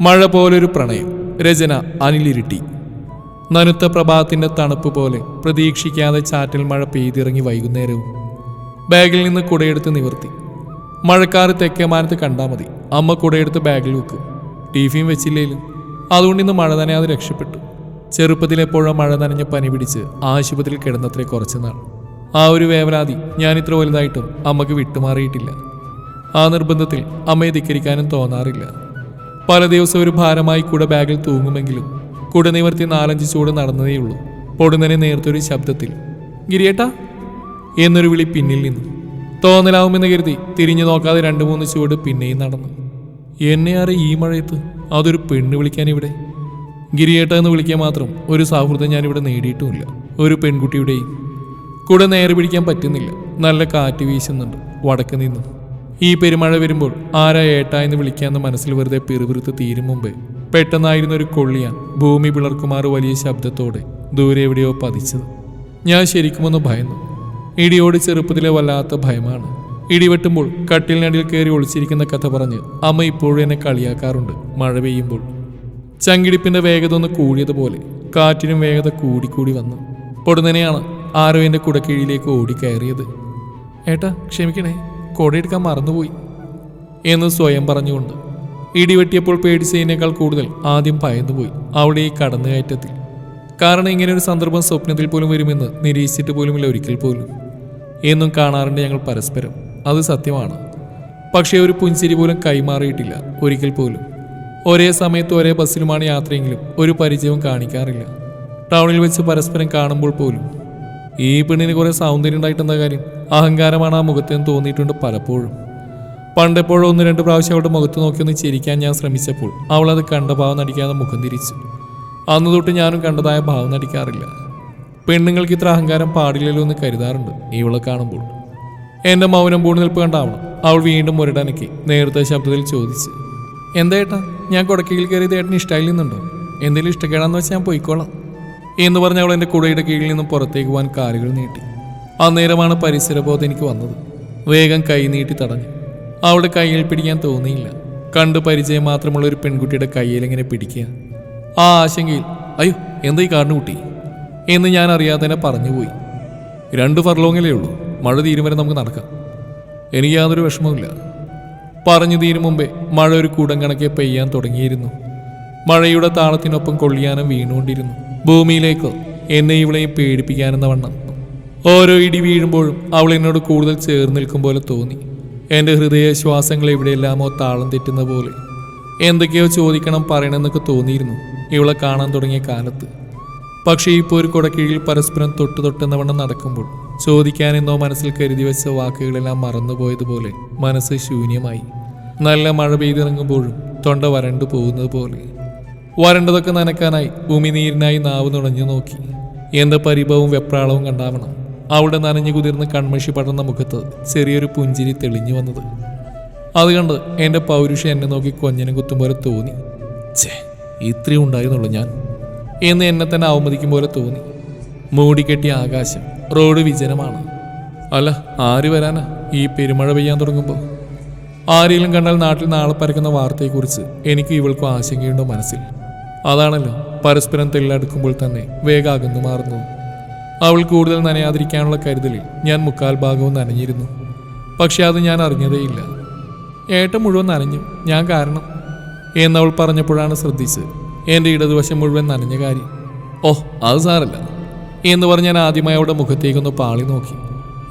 മഴ പോലൊരു പ്രണയം. രചന അനിലിരുട്ടി നനുത്ത പ്രഭാതത്തിന്റെ തണുപ്പ് പോലെ പ്രതീക്ഷിക്കാതെ ചാറ്റൽ മഴ പെയ്തിറങ്ങി വൈകുന്നേരവും. ബാഗിൽ നിന്ന് കുടയെടുത്ത് നിവർത്തി. മഴക്കാറ് തെക്കേമാനത്ത് കണ്ടാൽ മതി. അമ്മ കുടയെടുത്ത് ബാഗിൽ വെക്കും. ടിഫിയും വെച്ചില്ലേലും. അതുകൊണ്ട് ഇന്ന് മഴ നനയാതെ രക്ഷപ്പെട്ടു. ചെറുപ്പത്തിലെപ്പോഴും മഴ നനഞ്ഞ പനി പിടിച്ച് ആശുപത്രിയിൽ കിടന്നത്രേ കുറച്ച് നാൾ. ആ ഒരു വേവലാതി ഇത്ര വലുതായിട്ടും അമ്മയ്ക്ക് വിട്ടുമാറിയിട്ടില്ല. ആ നിർബന്ധത്തിൽ അമ്മയെ ധിക്കരിക്കാനും തോന്നാറില്ല. പല ദിവസം ഒരു ഭാരമായി കൂടെ ബാഗിൽ തൂങ്ങുമെങ്കിലും കൂടെ നിവർത്തി നാലഞ്ച് ചൂട് നടന്നതേയുള്ളൂ. പൊടുന്നനെ നേർത്തൊരു ശബ്ദത്തിൽ ഗിരിയേട്ടാ എന്നൊരു വിളി പിന്നിൽ നിന്നു. തോന്നലാവുമെന്ന് കരുതി തിരിഞ്ഞു നോക്കാതെ രണ്ട് മൂന്ന് ചുവട് പിന്നെയും നടന്നു. എന്നെ ഈ മഴയത്ത്? അതൊരു പെണ്ണ് വിളിക്കാൻ ഇവിടെ ഗിരിയേട്ട എന്ന് വിളിക്കാൻ മാത്രം ഒരു സൗഹൃദം ഞാനിവിടെ നേടിയിട്ടുമില്ല. ഒരു പെൺകുട്ടിയുടെയും കൂടെ നേരെ പിടിക്കാൻ പറ്റുന്നില്ല. നല്ല കാറ്റ് വീശുന്നുണ്ട് വടക്ക് നിന്നും. ഈ പെരുമഴ വരുമ്പോൾ ആരാ ഏട്ടാ എന്ന് വിളിക്കാമെന്ന് മനസ്സിൽ വെറുതെ പിറുപിറുത്ത് തീരും മുമ്പേ. പെട്ടെന്നായിരുന്ന ഒരു കൊള്ളിയാൻ ഭൂമി പിളർക്കുമാറ് വലിയ ശബ്ദത്തോടെ ദൂരെ എവിടെയോ പതിച്ചത്. ഞാൻ ശരിക്കുമൊന്ന് ഭയന്നു. ഇടിയോട് ചെറുപ്പത്തിലെ വല്ലാത്ത ഭയമാണ്. ഇടിവെട്ടുമ്പോൾ കട്ടിലിനടിയിൽ കയറി ഒളിച്ചിരിക്കുന്ന കഥ പറഞ്ഞ് അമ്മ ഇപ്പോഴും എന്നെ കളിയാക്കാറുണ്ട് മഴ പെയ്യുമ്പോൾ. ചങ്കിടിപ്പിന്റെ വേഗത ഒന്ന് കൂടിയതുപോലെ കാറ്റിനും വേഗത കൂടിക്കൂടി വന്നു. പൊടുന്നനെയാണ് ആരോ എന്റെ കുടക്കീഴിലേക്ക് ഓടിക്കയറിയത്. ഏട്ടാ ക്ഷമിക്കണേ. കൊടയെടുക്കാൻ മറന്നുപോയി എന്ന് സ്വയം പറഞ്ഞുകൊണ്ട് ഇടിവെട്ടിയപ്പോൾ പേടിച്ചതിനേക്കാൾ കൂടുതൽ ആദ്യം പയന്നുപോയി അവിടെ ഈ കടന്നുകയറ്റത്തിൽ. കാരണം ഇങ്ങനെ ഒരു സന്ദർഭം സ്വപ്നത്തിൽ പോലും വരുമെന്ന് നിരീക്ഷിച്ചിട്ട് പോലുമില്ല ഒരിക്കൽ പോലും. എന്നും കാണാറുണ്ട് ഞങ്ങൾ പരസ്പരം. അത് സത്യമാണ്. പക്ഷേ ഒരു പുഞ്ചിരി പോലും കൈമാറിയിട്ടില്ല ഒരിക്കൽ പോലും. ഒരേ സമയത്ത് ഒരേ ബസ്സിലുമാണ് യാത്രയെങ്കിലും ഒരു പരിചയവും കാണിക്കാറില്ല. ടൗണിൽ വെച്ച് പരസ്പരം കാണുമ്പോൾ പോലും ഈ പെണ്ണിന് കുറെ സൗന്ദര്യം ഉണ്ടായിട്ടെന്താ കാര്യം? അഹങ്കാരമാണ് ആ മുഖത്തെന്ന് തോന്നിയിട്ടുണ്ട് പലപ്പോഴും. പണ്ടെപ്പോഴും ഒന്ന് രണ്ട് പ്രാവശ്യം അവളുടെ മുഖത്ത് നോക്കി ഒന്ന് ചിരിക്കാൻ ഞാൻ ശ്രമിച്ചപ്പോൾ അവൾ അത് കണ്ട ഭാവം നടിക്കാതെ മുഖം തിരിച്ചു. അന്ന് തൊട്ട് ഞാനും കണ്ടതായ ഭാവം നടിക്കാറില്ല. പെണ്ണുങ്ങൾക്ക് ഇത്ര അഹങ്കാരം പാടില്ലല്ലോ എന്ന് കരുതാറുണ്ട് ഇവളെ കാണുമ്പോൾ. എന്റെ മൗനം പൂണി നിൽപ്പ് കണ്ടാവണം. അവൾ വീണ്ടും മുരടനക്കി നേരത്തെ ശബ്ദത്തിൽ ചോദിച്ചു എന്താ ഏട്ടാ? ഞാൻ കൊടക്കയിൽ കയറിയത് ഏട്ടന് ഇഷ്ടമായില്ലെന്നുണ്ടോ എന്തെങ്കിലും ഇഷ്ടക്കേടാന്ന് വെച്ചാൽ ഞാൻ പോയിക്കോളാം. എന്ന് പറഞ്ഞ് അവൾ എന്റെ കുടയുടെ കീഴിൽ നിന്നും പുറത്തേക്ക് പോകാൻ കാലുകൾ നീട്ടി. അന്നേരമാണ് പരിസരബോധം എനിക്ക് വന്നത്. വേഗം കൈ നീട്ടി തടഞ്ഞു. അവളുടെ കയ്യിൽ പിടിക്കാൻ തോന്നിയില്ല. കണ്ട് പരിചയം മാത്രമുള്ള ഒരു പെൺകുട്ടിയുടെ കയ്യിൽ ഇങ്ങനെ പിടിക്കുക. ആ ആശങ്കയിൽ അയ്യോ എന്താ ഈ കുട്ടി? എന്ന് ഞാൻ അറിയാതെ തന്നെ പറഞ്ഞുപോയി രണ്ട് ഫർലോങ്ങിലേ ഉള്ളൂ. മഴ തീരും വരെ നമുക്ക് നടക്കാം. എനിക്ക് യാതൊരു വിഷമവുമില്ല. പറഞ്ഞു തീരും മുമ്പേ മഴ ഒരു കൂടം കണക്കെ പെയ്യാൻ തുടങ്ങിയിരുന്നു. മഴയുടെ താളത്തിനൊപ്പം കൊള്ളിയാനും വീണുകൊണ്ടിരുന്നു. ഭൂമിയിലേക്ക് എന്നെ ഇവളെയും പേടിപ്പിക്കാനെന്ന വണ്ണം. ഓരോ ഇടി വീഴുമ്പോഴും അവൾ എന്നോട് കൂടുതൽ ചേർന്ന് നിൽക്കും പോലെ തോന്നി. എന്റെ ഹൃദയ ശ്വാസങ്ങൾ എവിടെയെല്ലാമോ താളം തെറ്റുന്ന പോലെ. എന്തൊക്കെയോ ചോദിക്കണം പറയണമെന്നൊക്കെ തോന്നിയിരുന്നു ഇവളെ കാണാൻ തുടങ്ങിയ കാലത്ത്. പക്ഷേ ഇപ്പോൾ ഒരു കുടക്കീഴിൽ പരസ്പരം തൊട്ട് തൊട്ടെന്ന വണ്ണം നടക്കുമ്പോൾ ചോദിക്കാനെന്നോ മനസ്സിൽ കരുതി വെച്ച വാക്കുകളെല്ലാം മറന്നുപോയതുപോലെ മനസ്സ് ശൂന്യമായി. നല്ല മഴ പെയ്തിറങ്ങുമ്പോഴും തൊണ്ട വരണ്ടു പോകുന്നത് പോലെ. വരണ്ടതൊക്കെ നനക്കാനായി ഉമിനീരിനായി നാവ് നുണഞ്ഞു നോക്കി. എന്ത് പരിഭവവും വെപ്രാളവും കണ്ടാവണം. അവിടെ നനഞ്ഞു കുതിർന്ന് കൺമഷി പടർന്ന മുഖത്ത് ചെറിയൊരു പുഞ്ചിരി തെളിഞ്ഞു വന്നത്. അത് കണ്ട് എന്റെ പൗരുഷ എന്നെ നോക്കി കൊഞ്ഞനും കുത്തും പോലെ തോന്നി. ചേ ഇത്രയും ഉണ്ടായിരുന്നുള്ളൂ ഞാൻ. എന്ന് എന്നെ തന്നെ അവമതിക്കും പോലെ തോന്നി. മൂടിക്കെട്ടിയ ആകാശം റോഡ് വിജനമാണ്. അല്ല ആര് വരാനാ ഈ പെരുമഴ പെയ്യാൻ തുടങ്ങുമ്പോൾ ആരെങ്കിലും കണ്ടാൽ നാട്ടിൽ നാളെ പരക്കുന്ന വാർത്തയെക്കുറിച്ച് എനിക്ക് ഇവൾക്കും ആശങ്കയുണ്ടോ മനസ്സിൽ? അതാണല്ലോ പരസ്പരം തെല്ലടുക്കുമ്പോൾ തന്നെ വേഗാകുന്നു മാറുന്നത് മാറുന്നു. അവൾ കൂടുതൽ നനയാതിരിക്കാനുള്ള കരുതലിൽ ഞാൻ മുക്കാൽ ഭാഗവും നനഞ്ഞിരുന്നു. പക്ഷെ അത് ഞാൻ അറിഞ്ഞതേയില്ല. ഏട്ടം മുഴുവൻ നനഞ്ഞു. ഞാൻ കാരണം എന്നവൾ പറഞ്ഞപ്പോഴാണ് ശ്രദ്ധിച്ച് എന്റെ ഇടതുവശം മുഴുവൻ നനഞ്ഞ കാര്യം. ഓ അത് സാരല്ല. എന്ന് പറഞ്ഞ് ഞാൻ ആദ്യമായി അവളുടെ മുഖത്തേക്കൊന്ന് പാളി നോക്കി.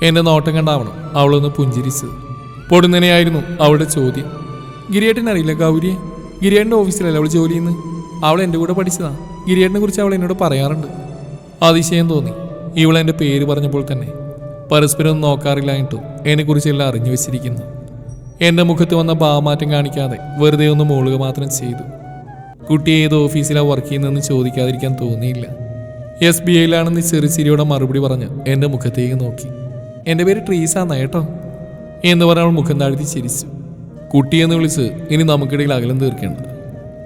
എന്റെ നോട്ടം കണ്ടാവണം അവളൊന്ന് പുഞ്ചിരിച്ചത്. പൊടുന്നനെയായിരുന്നു അവളുടെ ചോദ്യം. ഗിരിയേട്ടനറിയില്ല ഗൗരിയെ. ഗിരിയേട്ടന്റെ ഓഫീസിലല്ലേ അവൾ ജോലി ചെയ്യുന്നത്? അവൾ എന്റെ കൂടെ പഠിച്ചതാ. ഗിരിയേട്ടനെ കുറിച്ച് അവൾ എന്നോട് പറയാറുണ്ട്. അതിശയം തോന്നി. ഇവൾ എന്റെ പേര് പറഞ്ഞപ്പോൾ തന്നെ പരസ്പരം നോക്കാറില്ലായിട്ടും എന്നെക്കുറിച്ചെല്ലാം അറിഞ്ഞു വെച്ചിരിക്കുന്നു. എന്റെ മുഖത്ത് വന്ന ഭാവമാറ്റം കാണിക്കാതെ വെറുതെ ഒന്ന് മൂളുക മാത്രം ചെയ്തു. കുട്ടി ഏത് ഓഫീസിലാണ് വർക്ക് ചെയ്യുന്നതെന്ന് ചോദിക്കാതിരിക്കാൻ തോന്നിയില്ല. എസ് ബി ഐയിലാണെന്ന് ചെറുചിരിയോടെ മറുപടി പറഞ്ഞ് എന്റെ മുഖത്തേക്ക് നോക്കി. എന്റെ പേര് ട്രീസ കേട്ടോ. എന്ന് പറഞ്ഞവൾ മുഖം താഴ്ത്തി ചിരിച്ചു. കുട്ടിയെന്ന് വിളിച്ച് ഇനി നമുക്കിടയിൽ അകലം തീർക്കേണ്ട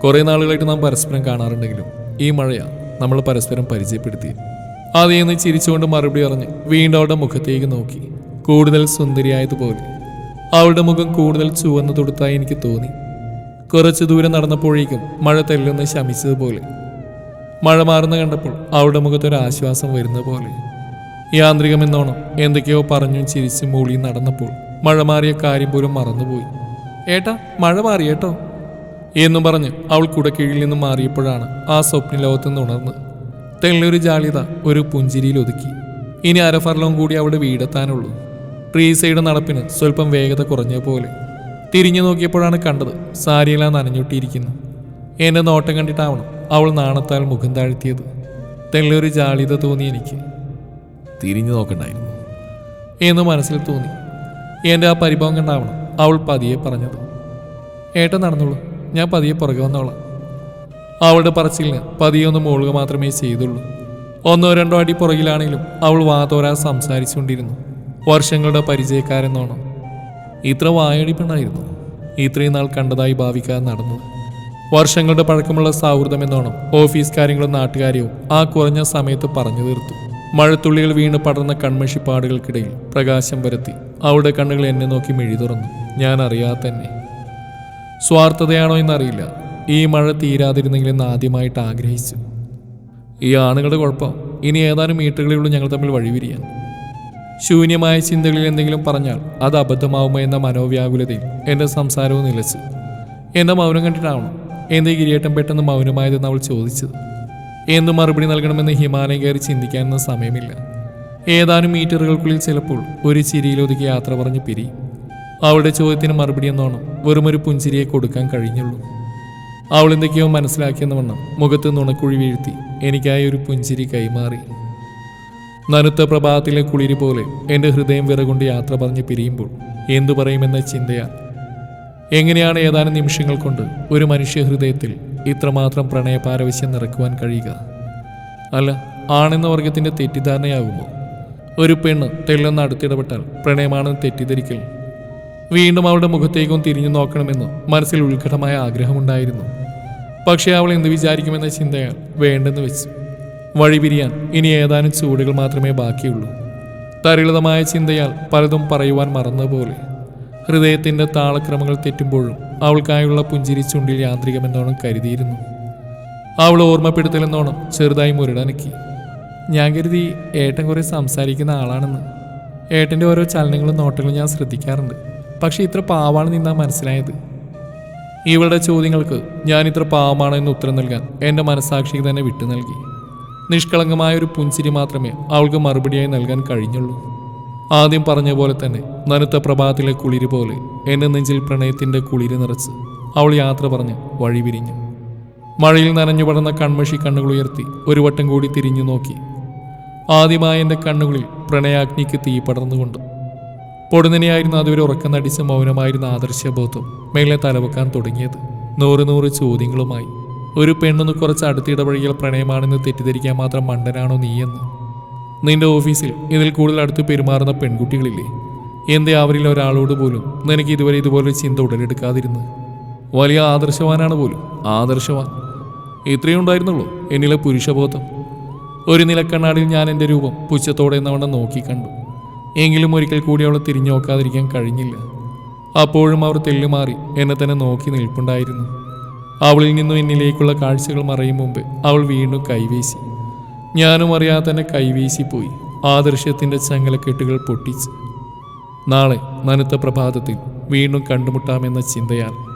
കുറേ നാളുകളായിട്ട് നാം പരസ്പരം കാണാറുണ്ടെങ്കിലും ഈ മഴയാ നമ്മൾ പരസ്പരം പരിചയപ്പെടുത്തി. അതേന്ന് ചിരിച്ചുകൊണ്ട് മറുപടി പറഞ്ഞ് വീണ്ടും അവളുടെ മുഖത്തേക്ക് നോക്കി. കൂടുതൽ സുന്ദരിയായതുപോലെ. അവളുടെ മുഖം കൂടുതൽ ചുവന്നു തൊടുത്തായി എനിക്ക് തോന്നി. കുറച്ചു ദൂരം നടന്നപ്പോഴേക്കും മഴ തെല്ലൊന്ന് ശമിച്ചതുപോലെ. മഴ മാറുന്ന കണ്ടപ്പോൾ അവളുടെ മുഖത്തൊരാശ്വാസം വരുന്ന പോലെ യാന്ത്രികമെന്നോണം എന്തൊക്കെയോ പറഞ്ഞും ചിരിച്ചും മൂളിയും നടന്നപ്പോൾ മഴ മാറിയ കാര്യം പോലും മറന്നുപോയി. ഏട്ടാ മഴ മാറി കേട്ടോ. എന്നും പറഞ്ഞ് അവൾ കുടക്കീഴിൽ നിന്നും മാറിയപ്പോഴാണ് ആ സ്വപ്ന ലോകത്ത് നിന്ന് ഉണർന്ന്. തെല്ലൊരു ജാളിത ഒരു പുഞ്ചിരിയിൽ ഒതുക്കി. ഇനി അരഫർലവും കൂടി അവിടെ വീടെത്താനുള്ളൂ. ട്രീസയുടെ നടപ്പിന് സ്വല്പം വേഗത കുറഞ്ഞ പോലെ. തിരിഞ്ഞു നോക്കിയപ്പോഴാണ് കണ്ടത് സാരിയെല്ലാം നനഞ്ഞൊട്ടിയിരിക്കുന്നു. എന്നെ നോട്ടം കണ്ടിട്ടാവണം അവൾ നാണത്താൽ മുഖം താഴ്ത്തിയത്. തെല്ലൊരു ജാളിത തോന്നി എനിക്ക്. തിരിഞ്ഞു നോക്കണ്ടായിരുന്നു. എന്ന് മനസ്സിൽ തോന്നി. എന്റെ ആ പരിഭവം കണ്ടാവണം അവൾ പതിയെ പറഞ്ഞത്. ഏട്ടൻ നടന്നോളൂ. ഞാൻ പതിയെ പുറകെ വന്നോളാം. അവളുടെ പറച്ചിലിന് പതിയെ ഒന്ന് മോളുക മാത്രമേ ചെയ്തുള്ളൂ. ഒന്നോ രണ്ടോ അടി പുറകിലാണെങ്കിലും അവൾ വാതോരാ സംസാരിച്ചുകൊണ്ടിരുന്നു. വർഷങ്ങളുടെ പരിചയക്കാരെന്നോണം? ഇത്ര വായടിപ്പണായിരുന്നു ഇത്രയും നാൾ കണ്ടതായി ഭാവിക്കാതെ നടന്നു വർഷങ്ങളുടെ പഴക്കമുള്ള സൗഹൃദം എന്നോണം ഓഫീസ് കാര്യങ്ങളും നാട്ടുകാരെയും ആ കുറഞ്ഞ സമയത്ത് പറഞ്ഞു തീർത്തു. മഴത്തുള്ളികൾ വീണ് പടർന്ന കൺമഷിപ്പാടുകൾക്കിടയിൽ പ്രകാശം പരത്തി. അവളുടെ കണ്ണുകൾ എന്നെ നോക്കി മിഴി തുറന്നു ഞാൻ അറിയാതെ തന്നെ. സ്വാർത്ഥതയാണോ എന്നറിയില്ല. ഈ മഴ തീരാതിരുന്നെങ്കിലെന്ന് ആദ്യമായിട്ട് ആഗ്രഹിച്ചു. ഈ ആണുങ്ങളുടെ കുഴപ്പം. ഇനി ഏതാനും മീറ്ററുകളേ ഉള്ളൂ ഞങ്ങൾ തമ്മിൽ വഴിവിരിയാൻ. ശൂന്യമായ ചിന്തകളിൽ എന്തെങ്കിലും പറഞ്ഞാൽ അത് അബദ്ധമാവുമോ എന്ന മനോവ്യാകുലതയിൽ എന്റെ സംസാരവും നിലച്ചു. എന്റെ മൗനം കണ്ടിട്ടാവണം. എന്തേ ഗിരിയേട്ടൻ പെട്ടെന്ന് മൗനമായതെന്ന് അവൾ ചോദിച്ചത്. എന്ത് മറുപടി നൽകണമെന്ന് ഹിമാലയം കയറി ചിന്തിക്കാനൊന്നും സമയമില്ല. ഏതാനും മീറ്ററുകൾക്കുള്ളിൽ ചിലപ്പോൾ ഒരു ചിരിയിലൊതുക്കി യാത്ര പറഞ്ഞ് പിരിയും. അവളുടെ ചോദ്യത്തിന് മറുപടി എന്നോണം വെറുമൊരു പുഞ്ചിരിയെ കൊടുക്കാൻ കഴിഞ്ഞുള്ളൂ. അവൾ എന്തൊക്കെയോ മനസ്സിലാക്കിയെന്ന വണ്ണം മുഖത്ത് നുണക്കുഴി വീഴ്ത്തി എനിക്കായി ഒരു പുഞ്ചിരി കൈമാറി. നനുത്ത പ്രഭാതത്തിലെ കുളിരി പോലെ എന്റെ ഹൃദയം വിറകൊണ്ട് യാത്ര പറഞ്ഞ് പിരിയുമ്പോൾ എന്തു പറയുമെന്ന ചിന്തയാൽ എങ്ങനെയാണ് ഏതാനും നിമിഷങ്ങൾ കൊണ്ട് ഒരു മനുഷ്യ ഹൃദയത്തിൽ ഇത്രമാത്രം പ്രണയപാരവശ്യം നിറക്കുവാൻ കഴിയുക? അല്ല ആണെന്ന വർഗത്തിന്റെ തെറ്റിദ്ധാരണയാകുമോ? ഒരു പെണ്ണ് തെല്ലെന്ന് അടുത്തിടപെട്ടാൽ പ്രണയമാണെന്ന് തെറ്റിദ്ധരിക്കൽ വീണ്ടും അവളുടെ മുഖത്തേക്കും തിരിഞ്ഞു നോക്കണമെന്ന് മനസ്സിൽ ഉത്കടമായ ആഗ്രഹമുണ്ടായിരുന്നു. പക്ഷേ അവൾ എന്ത് വിചാരിക്കുമെന്ന ചിന്തയാൽ വേണ്ടെന്ന് വെച്ചു. വഴിപിരിയാൻ ഇനി ഏതാനും ചൂടുകൾ മാത്രമേ ബാക്കിയുള്ളൂ. തരിളിതമായ ചിന്തയാൽ പലതും പറയുവാൻ മറന്നപോലെ ഹൃദയത്തിന്റെ താളക്രമങ്ങൾ തെറ്റുമ്പോഴും അവൾക്കായുള്ള പുഞ്ചിരി ചുണ്ടിൽ യാന്ത്രികമെന്നോണം കരുതിയിരുന്നു. അവൾ ഓർമ്മപ്പെടുത്തലെന്നോണം ചെറുതായി മുരടനക്കി. ഞാൻ കരുതി ഏട്ടൻ കുറേ സംസാരിക്കുന്ന ആളാണെന്ന്. ഏട്ടന്റെ ഓരോ ചലനങ്ങളും നോട്ടങ്ങളും ഞാൻ ശ്രദ്ധിക്കാറുണ്ട്. പക്ഷെ ഇത്ര പാവാണ് നിന്നാ മനസ്സിലായത്. ഇവളുടെ ചോദ്യങ്ങൾക്ക് ഞാൻ ഇത്ര പാവമാണ് എന്ന് ഉത്തരം നൽകാൻ എന്റെ മനസാക്ഷിക്ക് തന്നെ വിട്ടു നൽകി. നിഷ്കളങ്കമായ ഒരു പുഞ്ചിരി മാത്രമേ അവൾക്ക് മറുപടിയായി നൽകാൻ കഴിഞ്ഞുള്ളൂ. ആദ്യം പറഞ്ഞ പോലെ തന്നെ നനുത്ത പ്രഭാതത്തിലെ കുളിര് പോലെ എന്റെ നെഞ്ചിൽ പ്രണയത്തിന്റെ കുളിര് നിറച്ച് അവൾ യാത്ര പറഞ്ഞ് വഴി പിരിഞ്ഞു മഴയിൽ നനഞ്ഞു പടർന്ന കൺമഷി കണ്ണുകൾ ഉയർത്തി ഒരു വട്ടം കൂടി തിരിഞ്ഞു നോക്കി. ആദ്യമായ എന്റെ കണ്ണുകളിൽ പ്രണയാഗ്നിക്ക് തീ പടർന്നുകൊണ്ട് പൊടുന്നനെയായിരുന്നു അതുവരെ ഉറക്കം നടിച്ച മൗനമായിരുന്ന ആദർശബോധം മേലെ തലവെക്കാൻ തുടങ്ങിയത്. നൂറ് നൂറ് ചോദ്യങ്ങളുമായി. ഒരു പെണ്ണൊന്ന് കുറച്ച് അടുത്തിടപഴകിയാൽ പ്രണയമാണെന്ന് തെറ്റിദ്ധരിക്കാൻ മാത്രം മണ്ടനാണോ നീയെന്ന്. നിന്റെ ഓഫീസിൽ ഇതിൽ കൂടുതൽ അടുത്ത് പെരുമാറുന്ന പെൺകുട്ടികളില്ലേ? എന്തേ അവരിൽ ഒരാളോട് പോലും നിനക്ക് ഇതുവരെ ഇതുപോലൊരു ചിന്ത ഉടലെടുക്കാതിരുന്നു. വലിയ ആദർശവാനാണ് പോലും. ആദർശവാൻ. ഇത്രയും ഉണ്ടായിരുന്നുള്ളൂ എന്നിലെ പുരുഷബോധം. ഒരു നിലക്കണ്ണാടിയിൽ ഞാൻ എന്റെ രൂപം പുച്ഛത്തോടെ എന്നവണ്ണം നോക്കിക്കണ്ടു എങ്കിലും ഒരിക്കൽ കൂടി അവളെ തിരിഞ്ഞു നോക്കാതിരിക്കാൻ കഴിഞ്ഞില്ല. അപ്പോഴും അവർ തെല്ലുമാറി എന്നെ തന്നെ നോക്കി നിൽപ്പുണ്ടായിരുന്നു. അവളിൽ നിന്നും എന്നിലേക്കുള്ള കാഴ്ചകൾ മറയും മുമ്പ് അവൾ വീണ്ടും കൈവീശി. ഞാനും അറിയാതെ തന്നെ കൈവീശിപ്പോയി. ആ ദൃശ്യത്തിന്റെ ചങ്ങലക്കെട്ടുകൾ പൊട്ടിച്ച്. നാളെ നനുത്ത പ്രഭാതത്തിൽ വീണ്ടും കണ്ടുമുട്ടാമെന്ന ചിന്തയാൽ